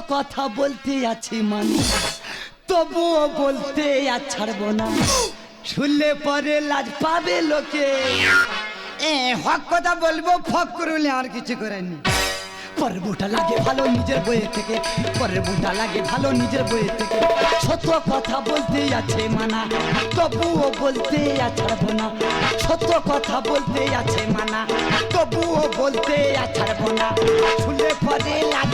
কথা বলতে আছি মানে তবুও বলতে আর ছাড়বো না। শুনলে পরে লাজ পাবে লোকে। এ, হক কথা বলব ফক করলে আর কিছু করেনি পর্বটা লাগে ভালো নিজের বইয়ের থেকে, পর্বটা লাগে ভালো নিজের বইয়ের থেকে। সত্য কথা বলতে আছে মানা, তবুও বলতে আর ছাড়বো না। সত্য কথা বলতে আছে মানা, তবুও বলতে আর ছাড়বো না। শুনলে পরে লাজ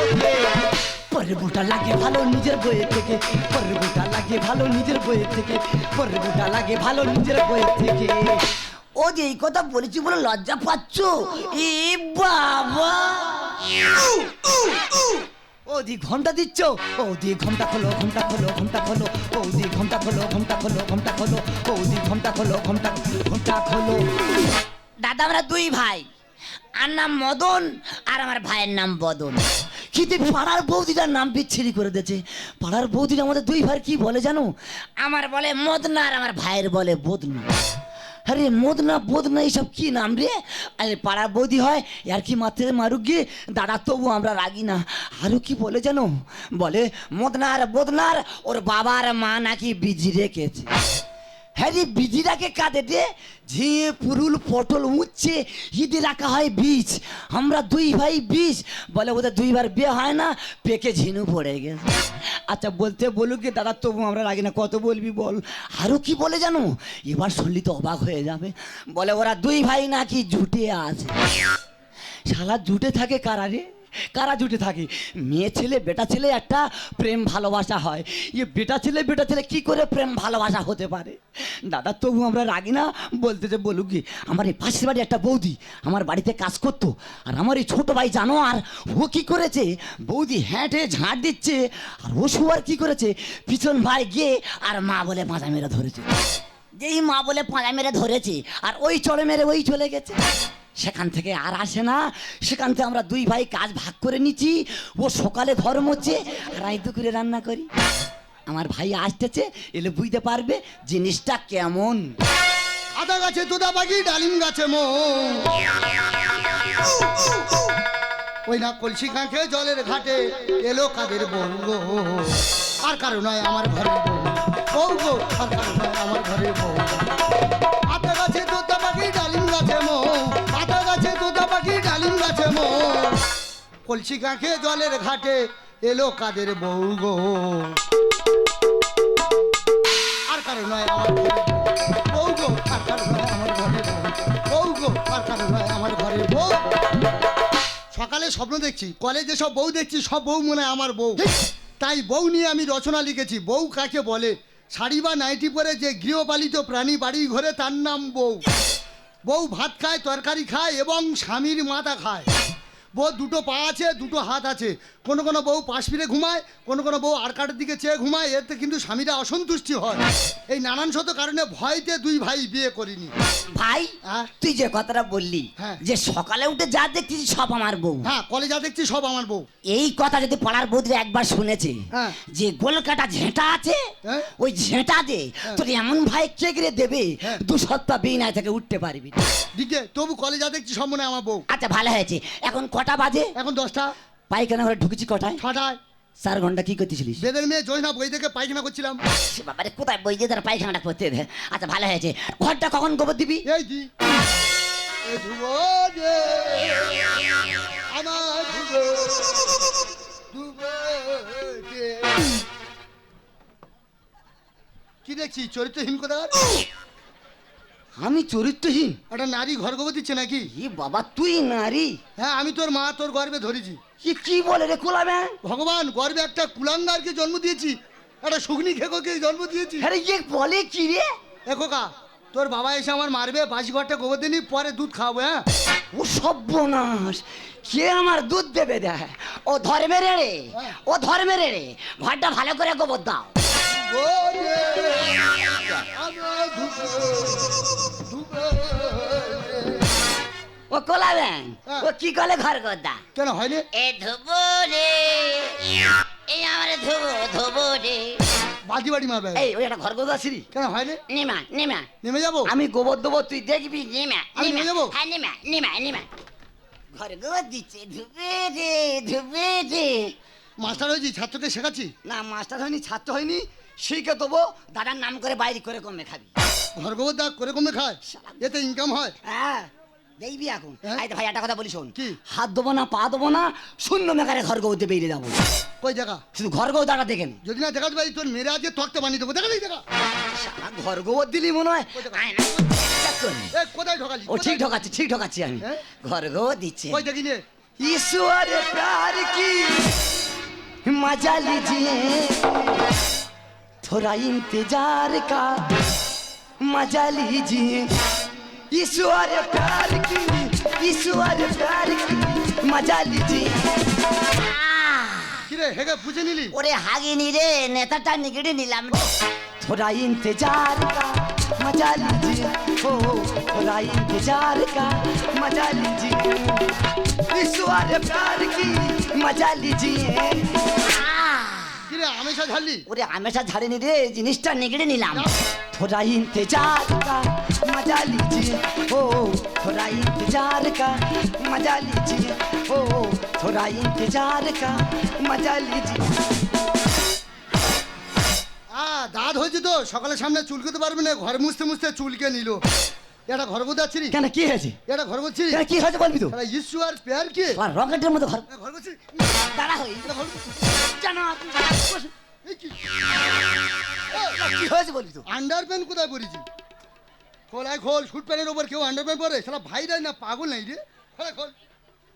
পাবে লোকে লাগে ভালো নিজের বইয়ের থেকে। পর্বটা লাগে ভালো নিজের বইয়ের থেকে। পর্বটা লাগে ভালো নিজের বইয়ের থেকে। ও যে এই কথা বলেছি বলে লজ্জা পাচ্ছ? এ বাবা! ও দি ঘণ্টা দিচ্ছ? ও দি ঘণ্টা খোলো ঘণ্টা খোলো ঘণ্টা খোলো। ও দি ঘণ্টা খোলো ঘণ্টা খোলো ঘণ্টা খোলো। ও দি ঘণ্টা খোলো, ঘণ্টা ঘণ্টা খোলো। দাদা, আমরা দুই ভাই। আর নাম মদন আর আমার ভাইয়ের নাম বদন। কিন্তু পাড়ার বৌদিটার নাম বিচ্ছিরি করে দিয়েছে, পাড়ার বৌদিটা আমাদের দুই ভাই কি বলে জানো? আমার বলে মদনা আর আমার ভাইয়ের বলে বোধনা আরে মোদনা বোধনা এইসব কি নাম রে? আরে পাড়ার বৌদি হয় আর কি মাত্রে মারুক গিয়ে দাদা, তবু আমরা রাগি না। আরও কি বলে জানো? বলে, মদনার, বদনার, ওর বাবার মা নাকি বিজি রেখেছে। হ্যাঁ রে বিজিরাকে কাঁদে দে ঝিঙে পুরুল, পটল উচ্ছে ঈদে রাখা হয় বীজ। আমরা দুই ভাই বীজ। বলে ওদের দুইবার বিয়ে হয় না, পেকে ঝিনু পড়ে গেছে। আচ্ছা বলতে বলুক কি দাদা তবু আমরা রাগি না। কত বলবি বল। আরও কি বলে জানো? এবার শুনলি তো অবাক হয়ে যাবে। বলে ওরা দুই ভাই নাকি জুটে আছে। শালা জুটে থাকে কারা রে? কারা জুটে থাকে? মেয়ে ছেলে, বেটা ছেলে একটা প্রেম ভালোবাসা হয়। ইয়ে বেটা ছেলে বেটা ছেলে কি করে প্রেম ভালোবাসা হতে পারে? দাদা, তবু আমরা রাগি না। বলতে যে, বলুক কি, আমার এই পাশের বাড়ি একটা বৌদি আমার বাড়িতে কাজ করতো। আর আমার এই ছোটো ভাই জানো আর ও কি করেছে? বৌদি হ্যাঁটে ঝাঁট দিচ্ছে, আর ও শুয়ার কি করেছে? পিছন ভাই গিয়ে আর মা বলে পাঁচা মেরে ধরেছে। যেই মা বলে পাঁচা মেরে ধরেছে, আর ওই চড়ে মেরে ওই চলে গেছে। সেখান থেকে আর আসে না। সেখান থেকে আমরা দুই ভাই কাজ ভাগ করে নিচ্ছি। ও সকালে ঘর মোচ্ছে আর আমি দুপুরে রান্না করি। আমার ভাই আসতেছে, এলে বুঝতে পারবে জিনিসটা কেমন। আদা গাছে, তোদা পাখি, ডালিম গাছে মো। ওই না কলসি কাঁখে জলের ঘাটে এলো কাদের বউ আর কারও নয় আমার ঘরে বউ। আর কারও নয় আমার ঘরে বউ। আতা গাছে তোতা পাখি, ডালিম গাছে মো। আতা গাছে তোতা পাখি, ডালিম গাছে মো। কলসি কাঁখে জলের ঘাটে এলো কাদের বউ গো। আর কারও নয় আমার সকালে স্বপ্ন দেখছি কলেজে সব বউ দেখছি সব বউ মনে হয় আমার বউ। তাই বউ নিয়ে আমি রচনা লিখেছি বউ কাকে বলে? শাড়ি বা নাইটি পরে যে গৃহপালিত প্রাণী বাড়ি ঘরে তার নাম বউ। বউ ভাত খায় তরকারি খায় এবং স্বামীর মাথা খায়। বউ দুটো পা আছে দুটো হাত আছে কোনো কোনো বউ পাশ ফিরে ঘুমায় কোনো কোনো বউ আর কাটের দিকে চেয়ে ঘুমায় এতে কিন্তু স্বামীরা অসন্তুষ্টি হয় এই নানান শত কারণে ভয়তে দুই ভাই বিয়ে করিনি ভাই হ্যাঁ? তুই যে কথাটা বললি হ্যাঁ। যে সকালে উঠে যা দেখছিস সব আমার বউ হ্যাঁ কলেজা দেখছি সব আমার বউ এই কথা যদি পাড়ার বৌদিরা একবার শুনেছে হ্যাঁ। যে গোলকাটা ঝেঁটা আছে হ্যাঁ। ওই ঝেঁটা দে তোর এমন ভাই কেগড়ে দেবে হ্যাঁ। দু সপ্তাহ বিনা থেকে উঠতে পারবি না। দিকে তবু কলেজা দেখছি সব মনে হয় আমার বউ আচ্ছা ভালো হয়েছে এখন কটা বাজে? এখন দশটা। পায়খানা ঘরে ঢুকেছি কটায়? ছটায়। চার ঘণ্টা কি করতেছিলিস বেদের মেয়ে জয়না বই থেকে পায়খানা করছিলাম। সে বাবারে কোথায় বই দিয়ে তারা পায়খানাটা করতে দে। আচ্ছা ভালো হয়েছে। ঘরটা কখন গোবর দিবি? এই দি। আমার কি দেখছি চরিত্রহীন কোথায় আমি চরিত্রহীন। একটা নারী ঘর গোবর দিচ্ছে নাকি? ই বাবা তুই নারী। হ্যাঁ আমি তোর মা তোর গর্বে ধরেছি। কি কি বলে রে কোলাবে ভগবান গর্বে একটা কুলাঙ্গারকে জন্ম দিয়েছি। একটা শুগনি খেকোকে জন্ম দিয়েছি। আরে ইয়ে বলে কি রে? এ খোকা তোর বাবা এসে আমার মারবে বাসি ঘরটা গোবর দিনি পরে দুধ খাওয়াবো হ্যাঁ? ও সর্বনাশ। কে আমার দুধ দেবে দেয় ও ধর্মের রে ও ধর্মের রে। ঘরটা ভালো করে গোবর দাও। ও কোলাবেন হ্যাঁ। ও কি কলে ঘর গোদা কেন হয়নি? এ ধুবো রে এই আমার ধুবো ধুবো রে বাজি বাড়ি মারবে। এই ওই একটা ঘর গোদা সিঁড়ি কেন হয়নি? নিমা নিমা। নেমে যাব? আমি গোবর দেবো তুই দেখবি নিমা আমি নিমা। যাব? হ্যাঁ নিমা নিমা নিমা। ঘর গোবর দিচ্ছে ধুবে রে ধুবে রে মাস্টার হয়েছি ছাত্রকে শেখাচ্ছি? না মাস্টার হয়নি ছাত্র হয়নি। শিখে তবু দাদার নাম করে বাইরে করে কমে খাবি। ভার্গব দা করে কমে খায়? এতে ইনকাম হয়? হ্যাঁ দেখবি এখন। হ্যাঁ? আইতে ভাই একটা কথা বলি শোন। কি? হাত দেবো না পা দেবো না শূন্য মেকারে ঘর গৌতে বেরিয়ে যাব। কই জায়গা? শুধু ঘর গৌ দাঁড়া দেখেন যদি না দেখাতে পারি তোর মেরে আজকে তক্তে বানিয়ে দেবো। দেখা নেই দেখা ঘর গৌ দিলি মনে হয়? কোথায় ঢোকালি? ও ঠিক ঢোকাচ্ছি ঠিক ঢোকাচ্ছি আমি। হ্যাঁ? ঘর গৌ দিচ্ছি। কই দেখি নে। ঈশ্বরে প্রার কি? মজা লিজিয়ে। थोड़ा इंतजार का मजा लीजिए ईश्वर प्यार की ईश्वर प्यार की मजा लीजिए আহ! কিরে হেগে বুঝে নিলি ওরে হাগিনি রে নেতাটা নিগড়ে নিলাম রে। थोड़ा इंतजार का मजा लीजिए ओ थोड़ा इंतजार का मजा लीजिए ईश्वर प्यार की मजा लीजिए আহ! কিরে আমেশা ঝাড়লি ওরে হামেশা ঝাড়েনি রে জিনিসটা নিগড়ে নিলাম थोड़ा इंतजार का मजा लीजिए ओ थोड़ा इंतजार का मजा लीजिए ओ थोड़ा इंतजार का मजा लीजिए আ দাঁত হয়েছে তো সকালে সামনে চুলকোতে পারবে না ঘরে মুছতে মুছতে চুলকে নিল এটা ঘর বোঝাচ্ছি কেন কি হয়েছে? এটা ঘর বলছি কি হয়েছে বলবি তো? ইস্যু আর পেয়ার কে? আর রকেটের মতো ঘর। ঘর বলছি দাঁড়া হই কেন কি? কি হয়েছে বলবি তো? আন্ডার প্যান্ট কোথায় পরেছি খোলায় খোল শুট প্যান্টের ওপর কেউ আন্ডার প্যান্ট পরে সেটা ভাইরাই না পাগল নাই রে। খোলা খোল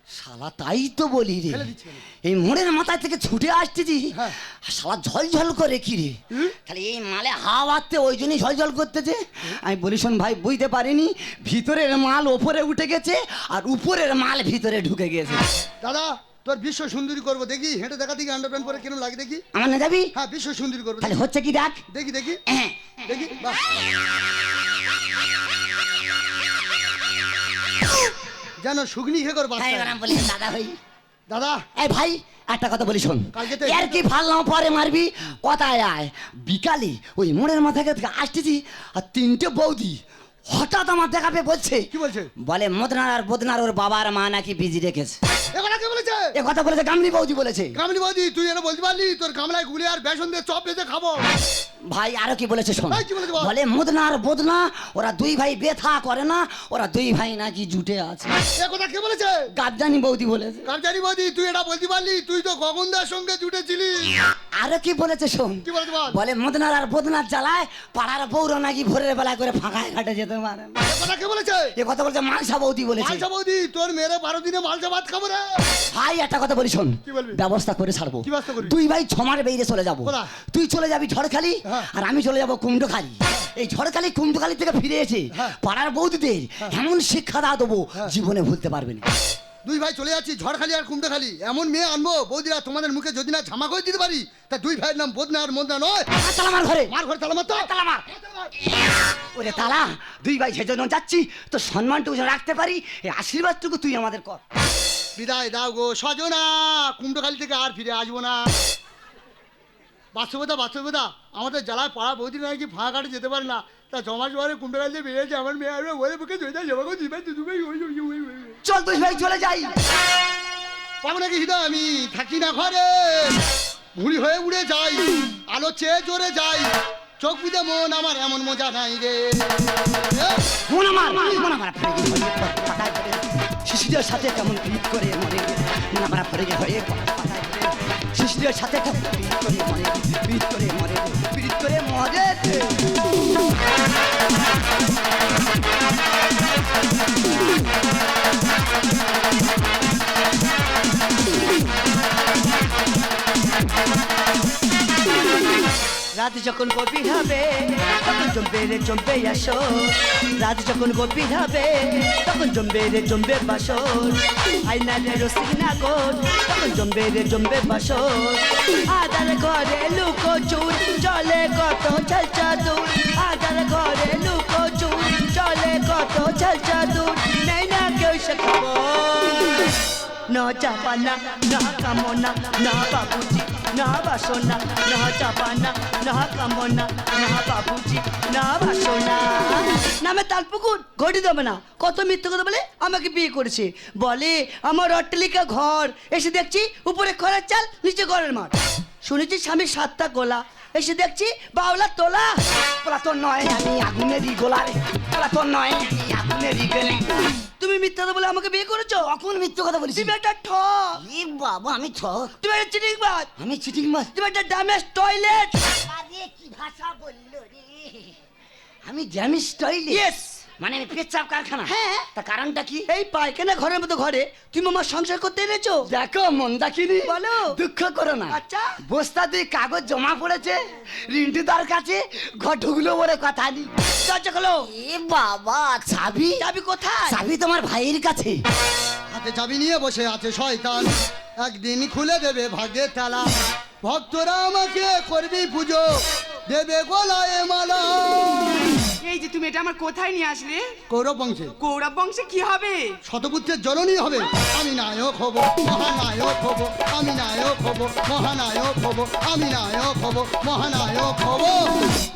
শালা তাই তো বলি রে? এই মোড়ের মাথায় থেকে ছুটে আসতেছি। হ্যাঁ। শালা ঝলঝল করে কি রে? খালি এই মালে হাওয়া বাড়তে ওই জন্যই ঝলঝল করতেছে। আমি বলি শোন ভাই বুঝতে পারিনি। ভিতরের মাল ওপরে উঠে গেছে আর উপরের মাল ভিতরে ঢুকে গেছে। দাদা তোর বিশ্ব সুন্দরী করব। দেখি হেঁটে দেখা দেখি আন্ডার প্যান্ট পরে কেন লাগে দেখি। আমার না যাবি হ্যাঁ বিশ্ব সুন্দরী করব। তাহলে হচ্ছে কি দেখ? দেখি দেখি। হ্যাঁ। দেখি বাহ। যেন শুগনি খেকর তাই বাচ্চা। এবার আমি বলি দাদা ভাই। দাদা। এই ভাই একটা কথা বলি শোন। কালকে তো- এর কি ফাললাম পরে মারবি? কথায় আয়। বিকালে ওই মোড়ের মাথায় থেকে আসতেছি আর তিনটে বৌদি হঠাৎ আমার দেখা পেয়ে বলছে কি বলছে? বলে মদনার আর বদনার ওর বাবার মা নাকি বিজি রেখেছে। কে বলেছে? বৌদি বলেছে। বৌদি তুই বলতে পারলি তোর গামলায় গুলে আর বেসন দিয়ে চপ বেঁধে খাব। ভাই আরও কি বলেছে শোন। বলে? মুদনা আর বদনা ওরা দুই ভাই বেথা করে না ওরা দুই ভাই নাকি জুটে আছে। কথা কে বলেছে? গাবজানি বৌদি বলেছে। কামচারি বৌদি তুই এটা বলতে পারলি তুই তো গগনদার সঙ্গে জুটেছিলি। আরও কি বলেছে শোন? কি বলেছে বলে? মদনার আর বদনার জ্বালায় পাড়ার বউরা নাকি ভোরের বেলা করে ফাঁকায় ঘাটে যেতে পারে কথা কে বলেছে? এ কথা বলছে মালসা বৌদি বলেছে। মালসা বৌদি তোর মেরে বারো দিনে মালসা ভাত খাব রে। ভাই একটা কথা বলি শোন? ব্যবস্থা করে ছাড়বো? দুই ভাই ছমার বেরিয়ে চলে যাব? তুই চলে যাবি ঝড়খালি হ্যাঁ। আর আমি চলে যাব কুমড়োখালি। এই ঝড়খালি কুমড়োখালি থেকে ফিরে এসে হ্যাঁ। পাড়ার বৌদিদের এমন শিক্ষা দা দেবো হ্যাঁ। জীবনে ভুলতে পারবে না। দুই ভাই চলে যাচ্ছি ঝড়খালি আর কুমটাখালি এমন মেয়ে আনব বৌদিরা তোমাদের মুখে যদি না ঝামা করে দিতে পারি তা দুই ভাইয়ের নাম বদনা আর মদনা নয়। আর তালা আমার ঘরে। মার ঘরে তালামার তো। তালামার ওরে তালা দুই ভাই সেজন্য যাচ্ছি তো সম্মানটুকু রাখতে পারি এই আশীর্বাদটুকু তুই আমাদের কর। বিদায় দাও গো সজনা। কুমটাখালি থেকে আর ফিরে আসব না। বাস্তবতা বাস্তবতা আমাদের জ্বালায় পাড়া বৌদি নাকি ফাঁকা কাটে যেতে পারে না। তা জমা জমারে কুমটাখালি দিয়ে বেরিয়েছে আমার মেয়ে আসবে বলে বুকে যায় জমা করে দিবে চল দুই ভাই চলে যাই। পাবো নাকি হিদা আমি থাকি না ঘরে। ভুড়ি হয়ে উড়ে যাই আলো চেয়ে জোরে যাই। চোখ বুঝে মন আমার এমন মজা নাই রে। মন আমার মন আমার শিশুদের সাথে কেমন পিট করে মরে মন আমার ফেরে হয়ে শিশুদের সাথে পিট করে মরে পিট করে মরে পিট করে মরে রাত যখন গভীর হবে, তখন জমবে রে জমবে আসো। রাত যখন গভীর হবে, তখন জমবে রে জমবে বাসর আইনা রে রসিক নাগর, তখন জমবে রে জমবে বাসর আদার ঘরে লুকো চুর চলে কত চল চাদুর। আদার ঘরে লুকো চুর চলে কত চল চাদুর। নেই না কেউ সে খবর। না চাপানা না কামনা, না বাবুজি। না বাসনা না চাপানা না কামনা না বাবুজি না বাসনা নামে তালপুকুর, ঘটি দেবে না। কত মিথ্যে কথা বলে? আমাকে বিয়ে করেছে। বলে, আমার অট্টালিকা ঘর। এসে দেখছি, উপরে খরার চাল, নিচে ঘরের মাঠ। শুনেছি স্বামীর সাতটা গোলা। এসে দেখছি বাউলা তোলা। ওরা তোর নয়, আমি আগুনেরই গোলারে ওরা তোর নয়, আমি আগুনেরই গেলে তুমি মিথ্যা কথা বলে আমাকে বিয়ে করেছ? কখন মিথ্যে কথা বলিস তুমি একটা ঠ। ই বাবা আমি ঠ। তুমি একটা চিটিং মাছ। আমি চিটিং মাছ? তুমি একটা ড্যামেজ টয়লেট। আরে কি ভাষা বলল রে? আমি ড্যামেজ টয়লেট? ইয়েস মানে আমি পেচ্ছাপ কারখানা। হ্যাঁ। তা কারণটা কি? এই পায়খানা ঘরের মতো ঘরে তুমি আমার সংসার করতে এনেছো? দেখো মন্দাকিনি বলো। দুঃখ করো না। আচ্ছা। বস্তা দিয়ে কাগজ জমা পড়েছে রিন্টুদার কাছে ঘটগুলো বলে কথা নি দরজা খোলো। এ বাবা চাবি? যাবি কোথায়? চাবি তোমার ভাইয়ের কাছে। হাতে চাবি নিয়ে বসে আছে শয়তান। একদিন খুলে দেবে ভাগ্যের তালা। ভক্তরা আমাকে করবি পুজো দেবে গলায় মালা। এই যে তুমি এটা আমার কোথায় নিয়ে আসলে? কৌরব বংশে। কৌরব বংশে কি হবে? শতপুত্রের জননী হবে। আমি নায়ক হব মহানায়ক হব আমি নায়ক হব মহানায়ক হব আমি নায়ক হব মহানায়ক হব।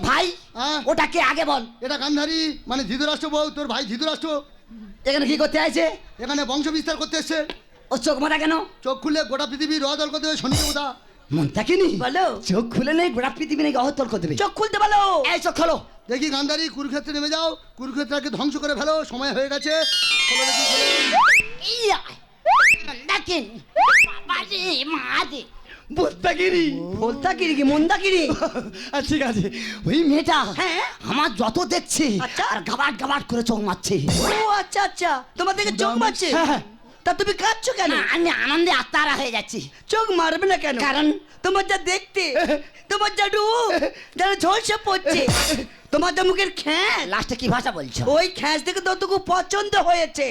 ভাই হ্যাঁ? ওটাকে আগে বল। এটা গান্ধারী মানে ধৃতরাষ্ট্র বউ তোর ভাই ধৃতরাষ্ট্র। এখানে কি করতে আছে এখানে বংশ বিস্তার করতে এসছে। ও চোখ মারা কেন? চোখ খুলে গোটা পৃথিবী রদল করতে হবে শনি দেবতা। মন্দাকিনি বলো। চোখ খুলে নেই গোড়া পৃথিবী নাকি অহতল করে দেবে? চোখ খুলতে বলো। এই চোখ খোলো। দেখি গান্ধারী কুরুক্ষেত্রে নেমে যাও কুরুক্ষেত্রকে ধ্বংস করে ফেলো সময় হয়ে গেছে। খোলো দেখি, রে রে কি মন্দাকিরি আচ্ছা, ঠিক আছে। ওই মেয়েটা হ্যাঁ। আমার যত দেখছে আচ্ছা। আর গাবাট গাবাট করে চোখ মারছে। ও আচ্ছা আচ্ছা। তোমার দিকে চোখ মারছে? হ্যাঁ। তা তুমি কাঁদছো কেন? না, আমি আনন্দে আত্মারা হয়ে যাচ্ছি। চোখ মারবে না কেন? কারণ? তোমার যা দেখতে তোমার যা রূপ যেন ঝলসে পড়ছে। তোমার যা মুখের খ্যাঁচ লাস্টে কি ভাষা বলছো? ওই খ্যাঁচ দেখে তো খুব পছন্দ হয়েছে।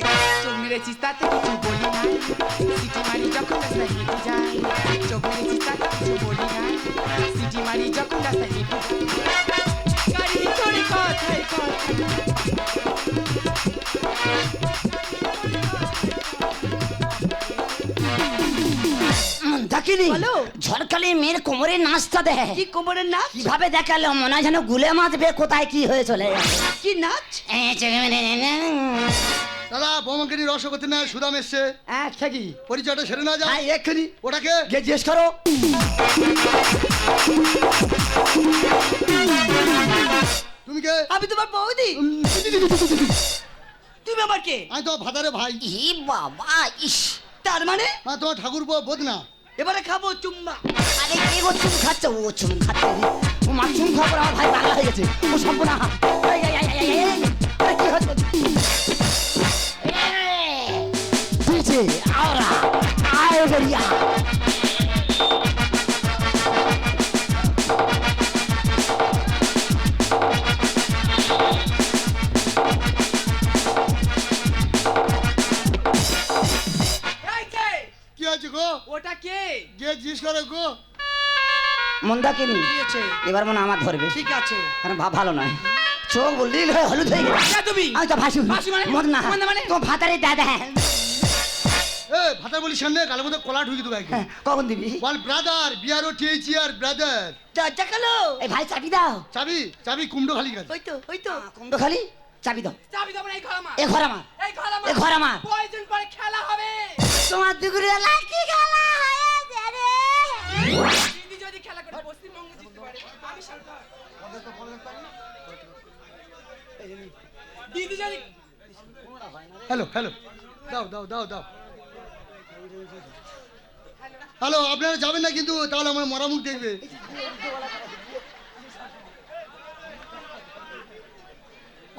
চোখ মেরেছিস তাতে কিছু বলি না। সিটি মারি যখন রাস্তায় হেঁটে যায় চোখ মেরেছিস তাতে কিছু বলি না। সিটি মারি যখন রাস্তায় হেঁটে গাড়ির কথায় কথায়। দেখিনি? বলো। ঝড়কালি মেয়ের কোমরে নাচটা দেয় কি কোমরের নাচ? কীভাবে দেখাল? মনে হয় যেন গুলে মাছবে কোথায় কি হয়ে চলে কি নাচ। দাদা বোমাকে নিয়ে রস করতে না। সুদাম এসছে। আচ্ছা কি? পরিচয়টা সেরে না যায় হ্যাঁ এক্ষুনি। ওটাকে? গিয়ে জিজ্ঞেস করো। তুমি কে? আমি তোমার বৌদি। তুমি আমার কে? আমি তো ভাতারে ভাই। ই বাবা ইস। তার মানে? তোমার ঠাকুর বোধ না এবারে খাব চুম্মা আরে কে গো চুম খাচ্ছে ও চুম খাচ্ছে ও মা চুম খাব আমার ভাই পাগলা হয়ে গেছে ও সম্পূর্ণ এই, এই, এই, এই, এই, এই, কি হচ্ছে ডিজে আওরা আয় বেরিয়া ওটা কে? গিয়ে জিজ্ঞেস করো গো। মন্দাকিনি দিয়েছে। এবার মনে আমার ধরবে। ঠিক আছে। কারণ ভাব ভালো নয়। চোখ বললি হলুদ হয়ে গেছে। তুমি। আমি তো ভাসু ভাসু মানে? মদ না। মদ মানে? তো ভাতারে দাদা এ ভাতার বলি সামনে গালের মধ্যে কলা ঢুকি দেবো হ্যাঁ, কখন দিবি? বল brother B R O T H E R brother দরজা খালো? এই ভাই চাবি দাও। চাবি চাবি কুমড়ো খালি গেছে। ওই তো ওই তো। কুমড়ো খালি চাবি দাও। চাবি দেবো না এই ঘর আমার। এ ঘর আমার। এই ঘর আমার। এ ঘর আমার। কয়জন পরে খেলা হবে। তোমার দুগুরে লাকি খেলা হয়েছে রে। দিদি যদি খেলা করে পশ্চিমবঙ্গ জিততে পারে আমি সরকার দিদি যদি হ্যালো হ্যালো দাও দাও দাও দাও। হ্যালো আপনারা যাবেন না কিন্তু তাহলে আমার মরা মুখ দেখবে।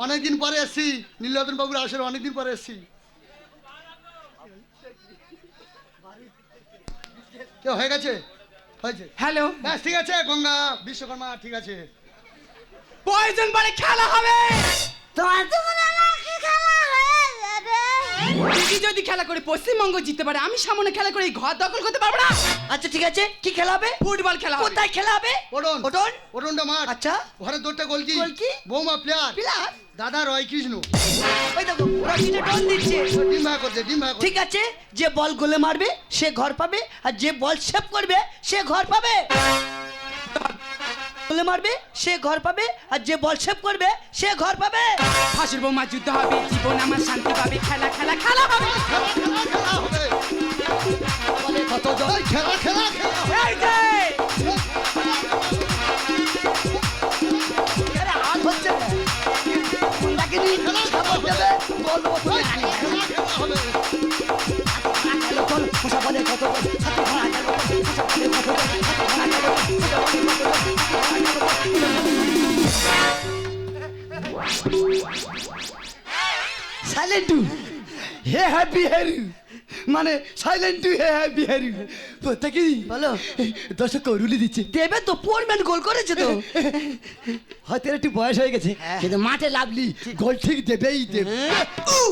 অনেকদিন পরে এসছি নীলরতন বাবুর আসলে অনেকদিন পরে এসছি। কেউ হয়ে গেছে? হয়েছে। হ্যালো। ব্যাস ঠিক আছে গঙ্গা বিশ্বকর্মা ঠিক আছে। কয়জন পরে খেলা হবে। তোমার তো মনে দিদি যদি খেলা করে পশ্চিমবঙ্গ জিততে পারে আমি সামনে খেলা করে এই ঘর দখল করতে পারব না। আচ্ছা ঠিক আছে। কি খেলা হবে? ফুটবল খেলা হবে। কোথায় খেলা হবে? ওটন ওটন ওটনটা মাঠ। আচ্ছা। ঘরের দৌড়টা গোলকি। গোলকি? বৌমা প্লেয়ার। প্লেয়ার? দাদা রয় কৃষ্ণ ওই দেখো রশিটা টন দিচ্ছে। ডিম ভাগ করছে ডিম ভাগ ঠিক আছে যে বল গোলে মারবে সে ঘর পাবে আর যে বল সেভ করবে সে ঘর পাবে। গোলে মারবে সে ঘর পাবে আর যে বল সেভ করবে সে ঘর পাবে ফাঁসির বোমা যুদ্ধ হবে জীবন আমার শান্তি পাবে খেলা খেলা খেলা হবে খেলা খেলা খেলা হবে কত জয় খেলা খেলা খেলা সাইলেন্টু হে হ্যাপি হেরু মানে সাইলেন্টু হে হ্যাপি হেরু প্রত্যেকে বলো। দর্শক রুলি দিচ্ছে। দেবে তো পোরম্যান গোল করেছে তো। হয়তো একটু বয়স হয়ে গেছে। কিন্তু মাঠে লাভলি গোল ঠিক দেবেই দেবে। হলো?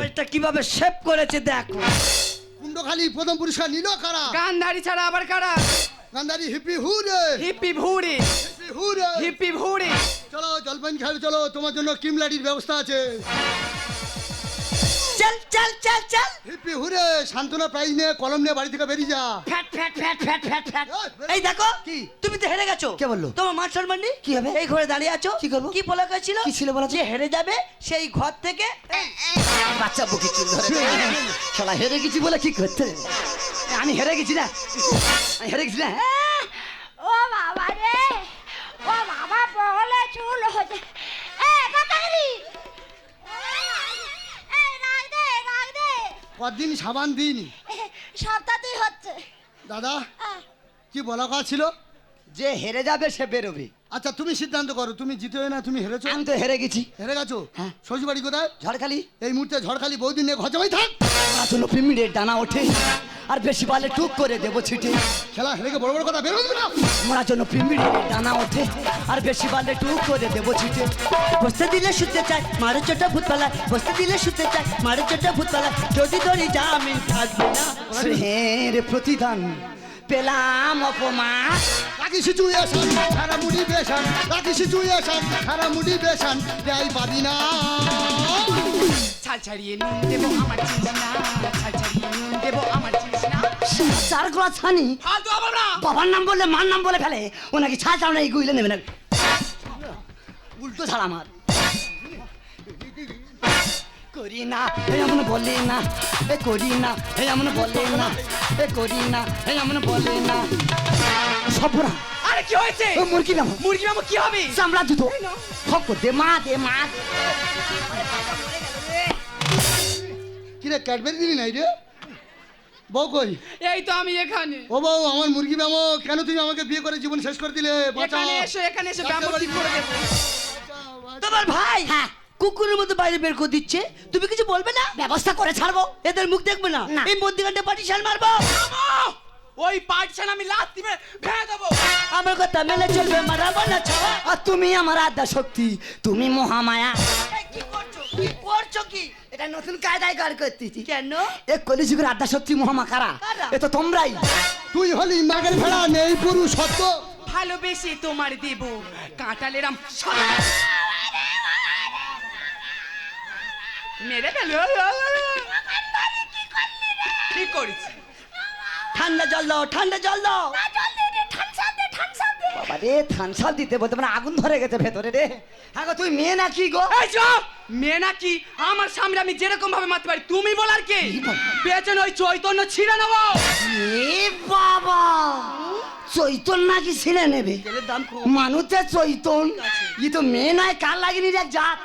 বলটা কীভাবে সেভ করেছে দেখো। কুণ্ডখালি প্রথম পুরস্কার নিল কারা? গান্ধারি ছাড়া আবার কারা? Gandhari hip hip hurray. Hippie ভুড়ি। Hip hip hurray. হিপি ভুড়ি। চলো জলপান খেলে চলো। তোমার জন্য কিমলাডির ব্যবস্থা আছে। চল চল চল চল। হিপি হুরে সান্ত্বনা প্রাইজ নিয়ে কলম নিয়ে বাড়ি থেকে বেরিয়ে যা। Fat fat fat fat fat fat. এই, দেখো কি? তুমি তো হেরে গেছো। কে বলল? তোমার মান সম্মান নেই? কি হবে? এই ঘরে দাঁড়িয়ে আছো? কি করব? কি বলা হয়েছিল কি ছিল বলা যে হেরে যাবে সেই ঘর থেকে বাচ্চা বুকে চুল ধরে খেলা হেরে গেছি বলে কি করতে? আমি হেরে গেছি না। আমি হেরে গেছি না। ও বাবা রে। ও বাবা বলে চুল হচ্ছে। কদিন সাবান দিইনি। সপ্তাহতেই হচ্ছে। দাদা কি বলা কথা ছিল? যে হেরে যাবে সে বেরোবে। আচ্ছা তুমি সিদ্ধান্ত করো তুমি জিতে না তুমি হেরেছো? আমি তো হেরে গেছি। হেরে গেছো? হ্যাঁ। শ্বশুরবাড়ি কোথায়? ঝড়খালি। এই মুহূর্তে ঝড়খালি বহুদিন নিয়ে ঘর জামাই থাক। আসলে পিমিড়ে ডানা ওঠে। আর বেশি পালে টুক করে দেবো ছিটে। খেলা হেরে গিয়ে বড় বড় কথা বেরোবে না? মোড়ার জন্য পিমিড়ে ডানা ওঠে আর বেশি পালে টুক করে দেবো ছিটে। বসতে দিলে শুতে চাই মারো চোটা ভূতপালা বসতে দিলে শুতে চাই মারো চোটা ভূতপালা যদি ধরি যা আমি থাকবে না স্নেহের প্রতিদান পেলাম অপমান। রাখি সিচুয়েশন খারা মুড়ি বেশান রাখি সিচুয়েশন খারা মুড়ি বেশান তাই পাবি না। ছাল ছাড়িয়ে নুন দেবো আমার চিনিস না ছাল ছাড়িয়ে নুন দেবো চার গোলা ছানি ফালতু হবে না। বাবার নাম বললে মার নাম বলে ফেলে। ও নাকি ছাড় ছাড়া এই গুইলে নেবে না উল্টো ছাড়া আমার। করি না এই এমন বলে না এ করি না এই এমন বলে না এ করি না এই এমন বলে না। সপরা আরে কি হয়েছে? ও মুরগি নাম। মুরগি মামা কি হবে? চামড়া জুতো। খপ দে মা দে মা। কিরে ক্যাডবেরি দিলি নাই রে? বউ কই? এই তো আমি এখানে। ও বউ আমার মুরগি ব্যামো কেন তুমি আমাকে বিয়ে করে জীবন শেষ করে দিলে? এখানে এসো এখানে এসে ব্যায়াম ঠিক করে দেবো। তোমার ভাই? হ্যাঁ। কুকুরের মতো বাইরে বের করে দিচ্ছে। তুমি কিছু বলবে না? ব্যবস্থা করে ছাড়বো। এদের মুখ দেখবে না। এই মধ্যখানটা পাটিশাল মারবো। আমা! ওই পার্টিশন আমি দিবে ভেঙে দেবো। আমার কথা মেলে চলবে মারাবো না ছাওয়া আর তুমি আমার আদ্যা শক্তি তুমি মহামায়া। কি করছ? কি করছ কি? এটা নতুন কায়দায় কার করতেছি। কেন? এ কলিযুগের আদ্যা শক্তি মহামা কারা? এ তো তোমরাই। তুই হলি মাগের ভেড়া নেই পুরুষ সত্য। ভালোবেসে তোমার দেব কাঁটালেরাম মেরে ফেল। কি করেছি ঠান্ডা জল দাও ঠান্ডা জল দাও। বাবা রে থানসাল দিতে বলতে মানে আগুন ধরে গেছে ভেতরে রে। হ্যাঁ গো তুই মেয়ে নাকি গো? এই চুপ! মেয়ে নাকি আমার সামনে আমি যেরকম ভাবে মারতে পারি তুমি বলার কি? পেছনে ওই চৈতন্য ছিঁড়ে নেব। এ বাবা! চৈতন নাকি ছিঁড়ে নেবে? মানুষের চৈতন ই তো মেয়ে নয় কার লাগেনি রে জাত?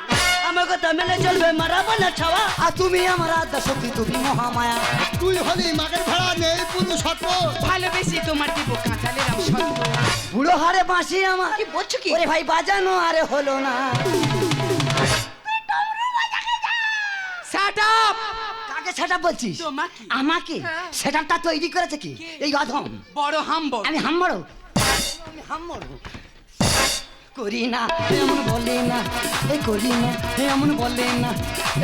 আমার কথা মেলে চলবে মারাবো না ছাওয়া। আর তুমি আমার আদ্যা শক্তি তুমি মহামায়া। তুই হলি মাগের ভেড়া নেই পুরুষ সত্য ভালোবেসে তোমার দেব কাঁটালেরাম সত্য বুড়ো হারে বাঁশি আমার। কি বলছো কি? ওরে ভাই বাজানো আরে হলো না। শাট আপ কাকে সেটা বলছিস? আমাকে? হ্যাঁ। সেটাটা তৈরি করেছে কি? এই অধম। বড় হাম্বর। আমি হাম্মড়ো আমি হাম্মড়ো করি না এমন বলে না এ করি না এমন বলে না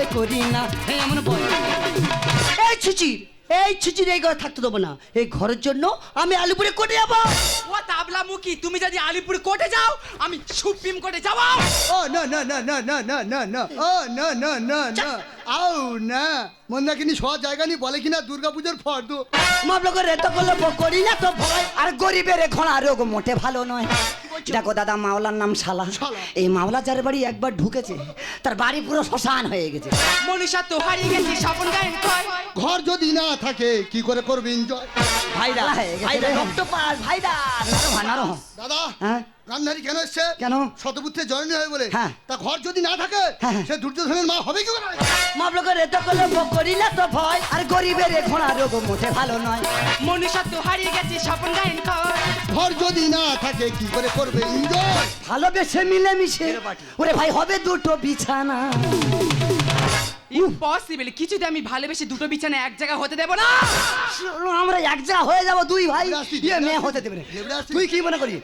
এ করি না এমন বলে না ছুচির এই ছুচির এই ঘরে থাকতে দেবো না। এই ঘরের জন্য আমি আলিপুরে কোটে যাব। ও তাবলা মুখী তুমি যদি আলিপুর কোর্টে যাও আমি সুপ্রিম কোর্টে যাব। ও না না না না না না না না ও না না না না। আউ না মন্দাকিনি সব জায়গা নিয়ে বলে কিনা দুর্গাপুজোর ফর্দ। মামলা করে তো করলে করি না তো ভয় আর গরিবের ঘোড়া রোগ মোটে ভালো নয়। দেখো দাদা মাওলার নাম শালা। এই মাওলা যার বাড়ি একবার ঢুকেছে তার বাড়ি পুরো শ্মশান হয়ে গেছে। মনুষ্য তো হারিয়ে গেছি স্বপন গায়েন কয়। ঘর যদি না থাকে কি করে করবে এনজয় ভাইরা ভাইরা রক্ত পাস ভাইরা নারো নারো দাদা হ্যাঁ? গান্ধারী কেন এসছে? কেন? শতপুত্রে জননী হয় বলে। হ্যাঁ। তা ঘর যদি না থাকে হ্যাঁ, হ্যাঁ। সে দুর্যোধনের মা হবে কি করে? মামলা করে তো করলে করি না তো ভয়। আর গরিবের ঘোড়া রোগ মোটে ভালো নয়। মনুষ্য তো হারিয়ে গেছি স্বপন গায়েন ঘর। যদি না থাকে কি করে করবে ভালোবেসে মিলেমিশে। ওরে ভাই হবে দুটো বিছানা। ইম্পসিবল কিছুতে আমি ভালোবেসে দুটো বিছানা এক জায়গায় হতে দেবো না। আমরা এক জায়গা হয়ে যাব দুই ভাই। ইয়ে মেয়ে হতে দেবে তুই- তুই কি মনে করি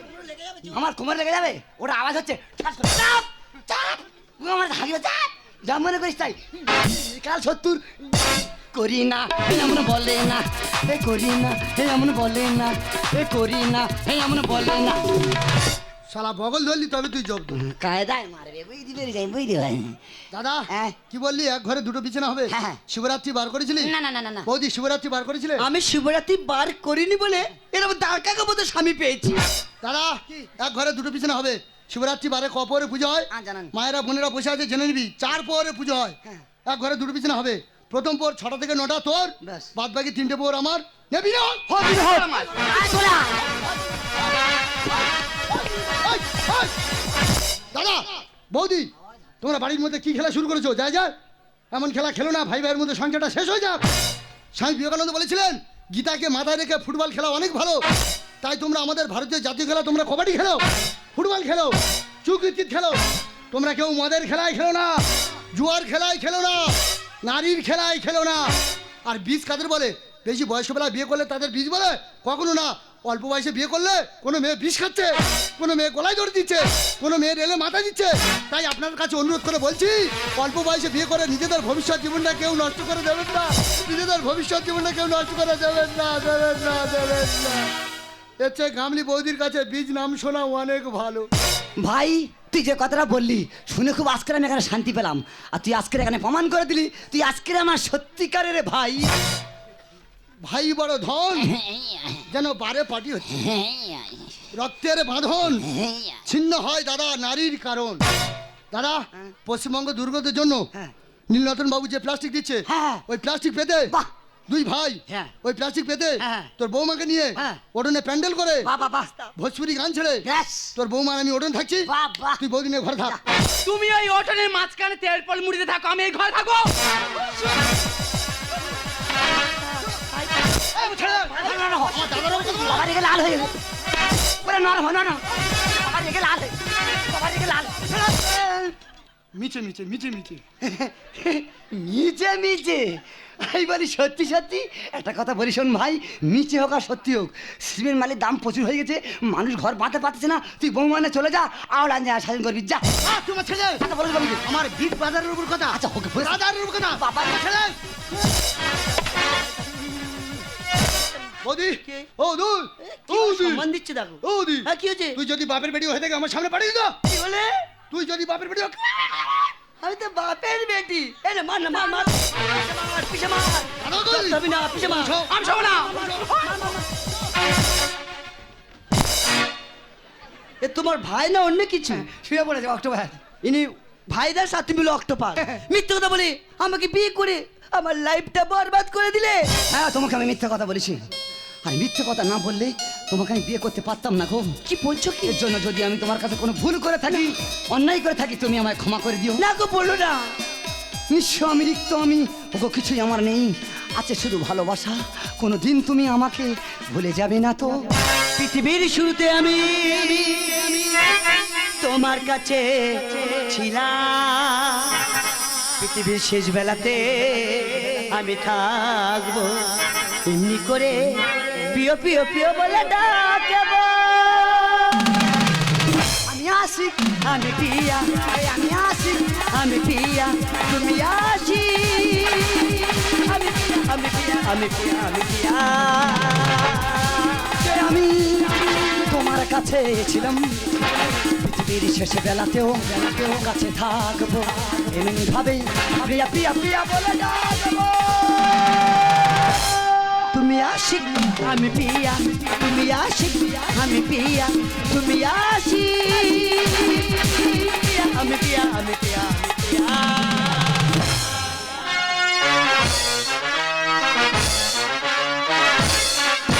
আমার কোমর লেগে যাবে? ওটা আওয়াজ হচ্ছে। আমার হাগিয়ে চাপ! যা মনে করিস তাই। কাল সত্তর। করি না এমন বলে না। এ করি না এমন বলে না। এ করি না এমন বলে না। শালা বগল ধরলি তবে তুই জব্দ। কায়দায় মারবে বুঝতে পেরে যাই বুঝতে ভাই দাদা হ্যাঁ। কি বললি? এক ঘরে দুটো বিছানা হবে। হ্যাঁ, হ্যাঁ। শিবরাত্রি বার করেছিলি? না না না না বৌদি শিবরাত্রি বার করেছিলে? আমি শিবরাত্রি বার করিনি বলে এরকম দাঁড়কাকে মতো স্বামী পেয়েছি। দাদা এক ঘরে দুটো বিছানা হবে। শিবরাত্রি বারে ক পরে পুজো হয়? মায়েরা বোনেরা বসে আছে জেনে নিবি। চার পরে পুজো হয়। হ্যাঁ। এক ঘরে দুটো বিছানা হবে। প্রথম পর ছটা থেকে নটা তোর। বাদ বাকি তিনটে পর আমার। নেবি না? দাদা, বৌদি, তোমরা বাড়ির মধ্যে কি খেলা শুরু করেছ? যা যা এমন খেলা খেলো না, ভাই ভাইয়ের মধ্যে সংখ্যাটা শেষ হয়ে যাক। স্বামী বিবেকানন্দ বলেছিলেন, গীতাকে মাথায় রেখে ফুটবল খেলা অনেক ভালো। তাই তোমরা আমাদের ভারতীয় জাতীয় খেলা তোমরা কবাডি খেলো, ফুটবল খেলো চুকিচিত খেলো। তোমরা কেউ মদের খেলায় খেলো না, জুয়ার খেলায় খেলো না, নারীর খেলায় খেলো না। আর বীজ কাদের বলে? বেশি বয়সবেলা বিয়ে করলে তাদের বীজ বলে? কখনো না। অল্প বয়সে বিয়ে করলে কোনো মেয়ে বিষ খাচ্ছে, কোনো মেয়ে গলায় ধরে দিচ্ছে, কোনো মেয়ে রেলে মাথা দিচ্ছে। তাই আপনার কাছে অনুরোধ করে বলছি, অল্প বয়সে বিয়ে করে নিজেদের ভবিষ্যৎ জীবনটা কেউ নষ্ট করে দেবেন না। নিজেদের ভবিষ্যৎ জীবনটা কেউ নষ্ট করে দেবেন না দেবেন না দেবেন না। এর চেয়ে গামলি বৌদির কাছে বীজ নাম শোনা অনেক ভালো। ভাই, তুই যে কথাটা বললি, শুনে খুব আজকের আমি এখানে শান্তি পেলাম। আর তুই আজকের এখানে প্রমাণ করে দিলি, তুই আজকের আমার সত্যিকারের ভাই। ভাই বড় ধন যেন বারে পাটি হচ্ছে রক্তের বাঁধন ছিন্ন হয় দাদা নারীর কারণ দাদা পশ্চিমবঙ্গ দুর্গতের জন্য হ্যাঁ। নীলরতন বাবু যে প্লাস্টিক দিচ্ছে হ্যাঁ। ওই প্লাস্টিক পেতে। দুই ভাই হ্যাঁ। ওই প্লাস্টিক পেতে হ্যাঁ। তোর বৌমাকে নিয়ে হ্যাঁ। ওটনে প্যান্ডেল করে ভোজপুরি গান ছেড়ে তোর বৌমার আমি ওটন থাকছি তুই বৌদি নিয়ে ঘরে থাক তুমি ওই অটনের মাঝখানে তেল পল মুড়িতে থাকো আমি এই ঘরে থাকো লাল হয়ে গেছে ওরে লাল লাল নিচে আমি বলি সত্যি সত্যি? একটা কথা বলি শোন ভাই নিচে হোক আর সত্যি হোক সিমেন্ট মালের দাম প্রচুর হয়ে গেছে মানুষ ঘর বাঁধতে পারতেছে না তুই বৌমানে চলে যা আওড়ান যা স্বাধীন করবি যা। তোমার ছেলে! কথা বলে যাবি আমার বিগ বাজারের উপর কথা। আচ্ছা ওকে বাজারের উপর কথা। বাবা ছেলে! বৌদি ও ও দুই সম্মান দিচ্ছে দেখো ও দি হ্যাঁ কি হয়েছে তুই যদি বাপের বেটি হয়ে থাকে আমার সামনে পাঠিয়ে দিত কি বলে তুই যদি বাপের বেটি আমি তো বাপের বেটি এই রে মার না মার মার পিছে মার তবে না পিছে মার আমি সব না এ তোমার ভাই না অন্য কিছু শুয়ে পড়েছে অক্টোবর ইনি ভাইদার সাথে মিলে অক্টোপার মিথ্যে কথা বলি আমাকে বিয়ে করে আমার লাইফটা বরবাদ করে দিলে। হ্যাঁ তোমাকে আমি মিথ্যে কথা বলেছি। আর মিথ্যে কথা না বললে তোমাকে আমি বিয়ে করতে পারতাম না গো। কি বলছো কি? এর জন্য যদি আমি তোমার কাছে কোনো ভুল করে থাকি অন্যায় করে থাকি তুমি আমায় ক্ষমা করে দিও। না গো বলো না। নিঃস্ব আমি রিক্ত আমি ওগো কিছুই আমার নেই। আছে শুধু ভালোবাসা কোনো দিন তুমি আমাকে ভুলে যাবে না তো। পৃথিবীর শুরুতে আমি তোমার কাছে ছিলাম। পৃথিবীর শেষ বেলাতে আমি থাকব। এমনি করে প্রিয় প্রিয় প্রিয় বলে ডাকব আমি আসি, আমি পিয়া, আমি আসি, আমি পিয়া, তুমি আসি। আমি পিয়া আমি পিয়া আমি পিয়া, আমি তোমার কাছে ছিলাম, পৃথিবীর শেষে বেলাতেও বেলাতেও কাছে থাকব। এমনি ভাবে প্রিয়া প্রিয়া প্রিয়া বলে ডাকবো তুমি আশিক, আমি পিয়া তুমি আশিক, আমি পিয়া তুমি আশিক। আমি পিয়া আমি পিয়া আমি পিয়া